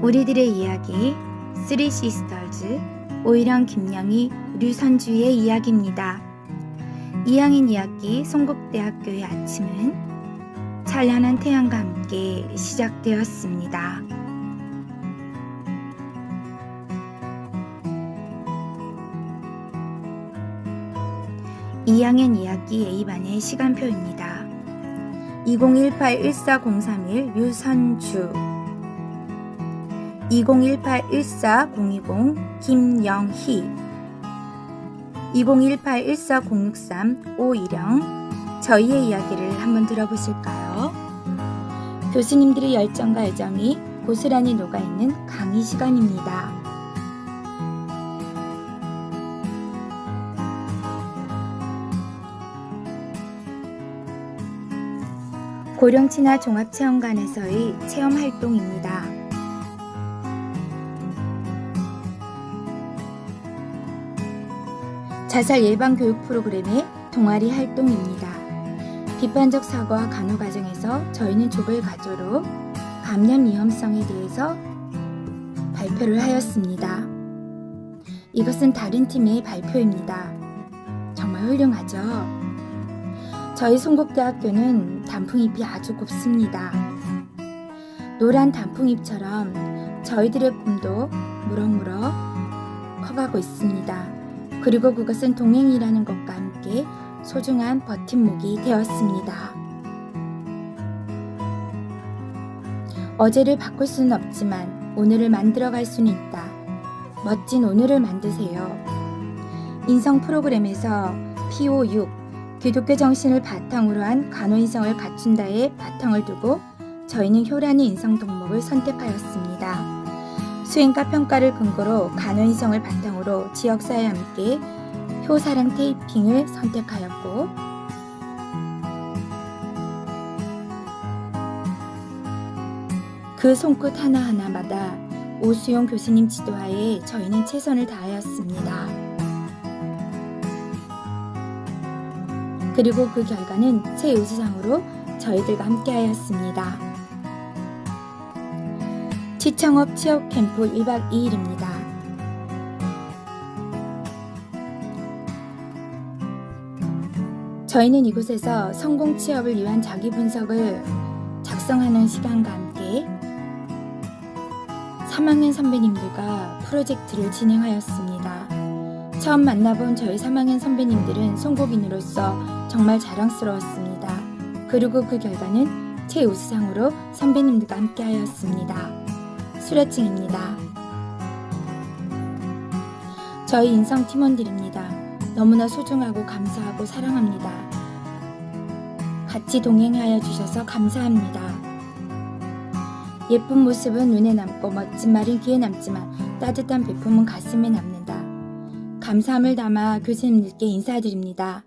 우리들의 이야기 쓰리 시스터즈 오일영 김영희 류선주의 이야기입니다. 이양인 이야기 송곡대학교의 아침은 찬란한 태양과 함께 시작되었습니다. 이양인 이야기 A반의 시간표입니다. 2018-14-031 류선주 2018-14-020 김영희 2018-14-063 오일영 저희의 이야기를 한번 들어보실까요? 교수님들의 열정과 애정이 고스란히 녹아있는 강의 시간입니다. 고령친화 종합체험관에서의 체험 활동입니다. 자살 예방 교육 프로그램의 동아리 활동입니다. 비판적 사고와 간호 과정에서 저희는 족을 가조로 감염 위험성에 대해서 발표를 하였습니다. 이것은 다른 팀의 발표입니다. 정말 훌륭하죠? 저희 송곡대학교는 단풍잎이 아주 곱습니다. 노란 단풍잎처럼 저희들의 꿈도 무럭무럭 커가고 있습니다. 그리고 그것은 동행이라는 것과 함께 소중한 버팀목이 되었습니다. 어제를 바꿀 수는 없지만 오늘을 만들어갈 수는 있다. 멋진 오늘을 만드세요. 인성 프로그램에서 PO6 기독교 정신을 바탕으로 한 간호인성을 갖춘다의 바탕을 두고 저희는 효라는 인성 덕목을 선택하였습니다. 수행과 평가를 근거로 간호인성을 바탕으로 지역사회와 함께 효사랑 테이핑을 선택하였고 그 손끝 하나하나마다 오수용 교수님 지도하에 저희는 최선을 다하였습니다. 그리고 그 결과는 최우수상으로 저희들과 함께하였습니다. 시청업 취업 캠프 1박 2일입니다. 저희는 이곳에서 성공 취업을 위한 자기 분석을 작성하는 시간과 함께 3학년 선배님들과 프로젝트를 진행하였습니다. 처음 만나본 저희 3학년 선배님들은 송곡인으로서 정말 자랑스러웠습니다. 그리고 그 결과는 최우수상으로 선배님들과 함께하였습니다. 수료증입니다. 저희 인성 팀원들입니다. 너무나 소중하고 감사하고 사랑합니다. 같이 동행하여 주셔서 감사합니다. 예쁜 모습은 눈에 남고 멋진 말은 귀에 남지만 따뜻한 배품은 가슴에 남는다. 감사함을 담아 교수님들께 인사드립니다.